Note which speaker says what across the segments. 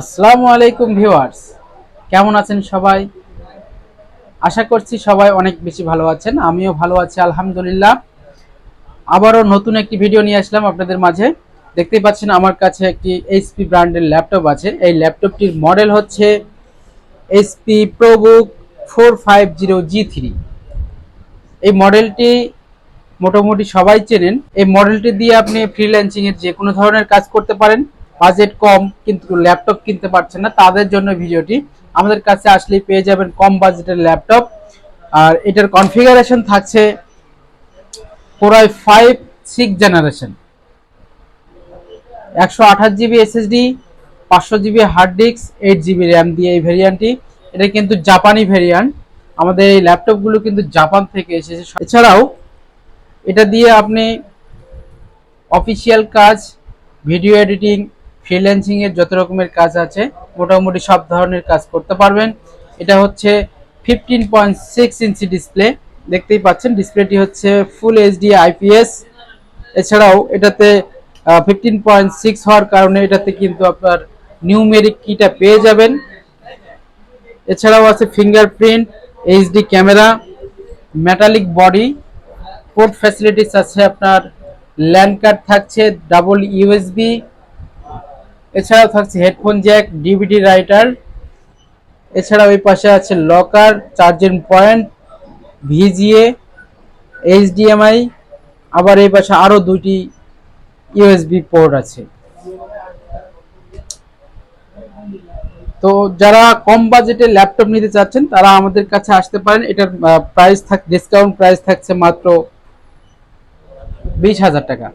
Speaker 1: আসসালামু আলাইকুম ভিউয়ার্স। কেমন আছেন সবাই? আশা করছি সবাই অনেক বেশি ভালো আছেন, আমিও ভালো আছি, আলহামদুলিল্লাহ। আবারও নতুন একটি ভিডিও নিয়ে আসলাম আপনাদের মাঝে। দেখতেই পাচ্ছেন আমার কাছে একটি এইচপি ব্র্যান্ডের ল্যাপটপ আছে। এই ল্যাপটপটির মডেল হচ্ছে HP ProBook four five zero G three এই মডেলটি মোটামুটি সবাই চেনেন। এই মডেলটি দিয়ে আপনি ফ্রিল্যান্সিংয়ের যে কোনো ধরনের কাজ করতে পারেন। বাজেট কম, কিন্তু ল্যাপটপ কিনতে পারছেন না, তাদের জন্য ভিডিওটি আমাদের কাছে আসলেই পেয়ে যাবেন কম বাজেটের ল্যাপটপ। আর এটার কনফিগারেশন থাকছে কোরাই ফাইভ সিক্স জেনারেশন একশো আঠাশ জিবি এসএসডি পাঁচশো GB hard disk eight GB RAM দিয়ে এই ভেরিয়েন্টটি এটা কিন্তু জাপানি ভেরিয়েন্ট আমাদের এই ল্যাপটপগুলো কিন্তু জাপান থেকে এসেছে। এছাড়াও এটা দিয়ে আপনি অফিসিয়াল কাজ ভিডিও এডিটিং ফ্রিল্যান্সিং এর যত রকমের কাজ আছে, মোটামুটি সব ধরনের কাজ করতে পারবেন। এটা হচ্ছে fifteen point six inch display দেখতেই পাচ্ছেন। ডিসপ্লেটি হচ্ছে ফুল এইচডি আইপিএস এছাড়াও এটাতে ফিফটিন পয়েন্ট সিক্স হওয়ার কারণে এটাতে কিন্তু আপনার নিউমেরিক কিটা পেয়ে যাবেন। এছাড়াও আছে fingerprint HD camera metallic body port facilities আছে আপনার ল্যান্ড কার্ড থাকছে ডাবল ইউএসবি এছাড়াও থাকছে হেডফোন জ্যাক, ডিভিডি রাইটার, এছাড়াও এই পাশে আছে locker, charging point, VGA, HDMI, আবার এই পাশে আরও দুটি ইউএসবি পোর্ট আছে। তো যারা কম বাজেটে ল্যাপটপ নিতে চাচ্ছেন, তারা আমাদের কাছে আসতে পারেন। এটার প্রাইস থাক ডিসকাউন্ট প্রাইস থাকছে মাত্র বিশ হাজার টাকা।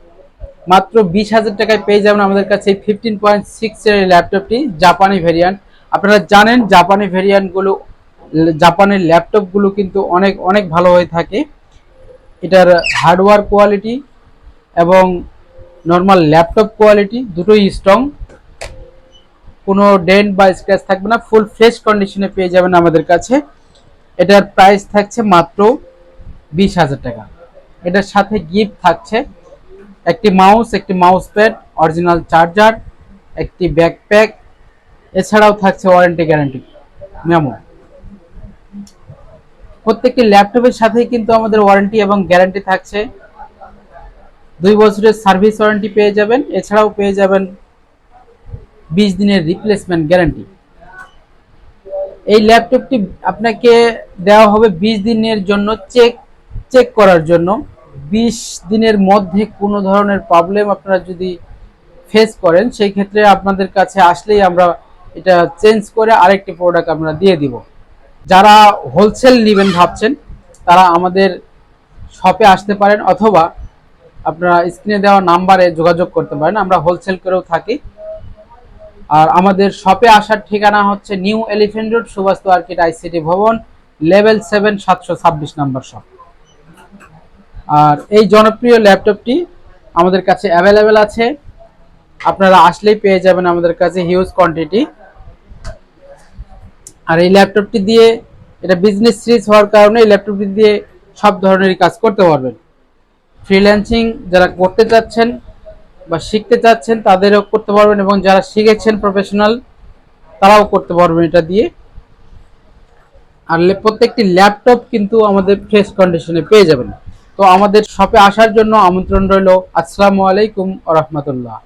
Speaker 1: মাত্র বিশ হাজার টাকায় পেয়ে যাবেন আমাদের কাছে ফিফটিন পয়েন্ট সিক্স এর ল্যাপটপটি জাপানি ভেরিয়েন্ট আপনারা জানেন জাপানি ভেরিয়েন্টগুলো জাপানের ল্যাপটপগুলো কিন্তু অনেক অনেক ভালো হয়ে থাকে। এটার হার্ডওয়্যার কোয়ালিটি এবং নর্মাল ল্যাপটপ কোয়ালিটি দুটোই স্ট্রং কোনো ডেন্ট বা স্ক্র্যাচ থাকবে না ফুল ফ্রেশ কন্ডিশনে পেয়ে যাবেন আমাদের কাছে। এটার প্রাইস থাকছে মাত্র বিশ হাজার টাকা। এটার সাথে গিফট থাকছে। একটি মাউস একটি মাউস প্যাড, অরিজিনাল চার্জার, একটি ব্যাকপ্যাক, এছাড়াও থাকছে ওয়ারেন্টি গ্যারান্টি, মেমো। প্রত্যেকটি ল্যাপটপের সাথেই কিন্তু আমাদের ওয়ারেন্টি এবং গ্যারান্টি থাকছে। দুই বছরের সার্ভিস ওয়ারেন্টি পেয়ে যাবেন, এছাড়াও পেয়ে যাবেন বিশ দিনের রিপ্লেসমেন্ট গ্যারান্টি। এই ল্যাপটপটি আপনাকে দেওয়া হবে বিশ দিনের জন্য চেক চেক করার জন্য। বিশ দিনের মধ্যে কোনো ধরনের প্রবলেম আপনারা যদি ফেস করেন, সেই ক্ষেত্রে আপনাদের কাছে আসলেই আমরা এটা চেঞ্জ করে আরেকটি প্রোডাক্ট আমরা দিয়ে দিব। যারা হোলসেল নেবেন ভাবছেন, তারা আমাদের শপে আসতে পারেন অথবা আপনারা স্ক্রিনে দেওয়া নাম্বারে যোগাযোগ করতে পারেন, আমরা হোলসেল করেও থাকি। আর আমাদের শপে আসার ঠিকানা হচ্ছে New Elephant Road Subhash arcade ICT ভবন লেভেল সেভেন সাতশো ছাব্বিশ নম্বর শপ আর এই জনপ্রিয় ল্যাপটপটি আমাদের কাছে অ্যাভেলেবেল আছে। আপনারা আসলেই পেয়ে যাবেন আমাদের কাছে হিউজ কোয়ান্টিটি আর এই ল্যাপটপটি দিয়ে এটা বিজনেস সিরিজ হওয়ার কারণে এই ল্যাপটপটি দিয়ে সব ধরনেরই কাজ করতে পারবেন। ফ্রিল্যান্সিং যারা করতে চাচ্ছেন বা শিখতে চাচ্ছেন তাদেরও করতে পারবেন এবং যারা শিখেছেন প্রফেশনাল তারাও করতে পারবেন এটা দিয়ে। আর প্রত্যেকটি ল্যাপটপ কিন্তু আমাদের ফ্রেশ কন্ডিশনে পেয়ে যাবেন। তো আমাদের শপে আসার জন্য আমন্ত্রণ রইল। আসসালামু আলাইকুম রহমতুল্লাহ।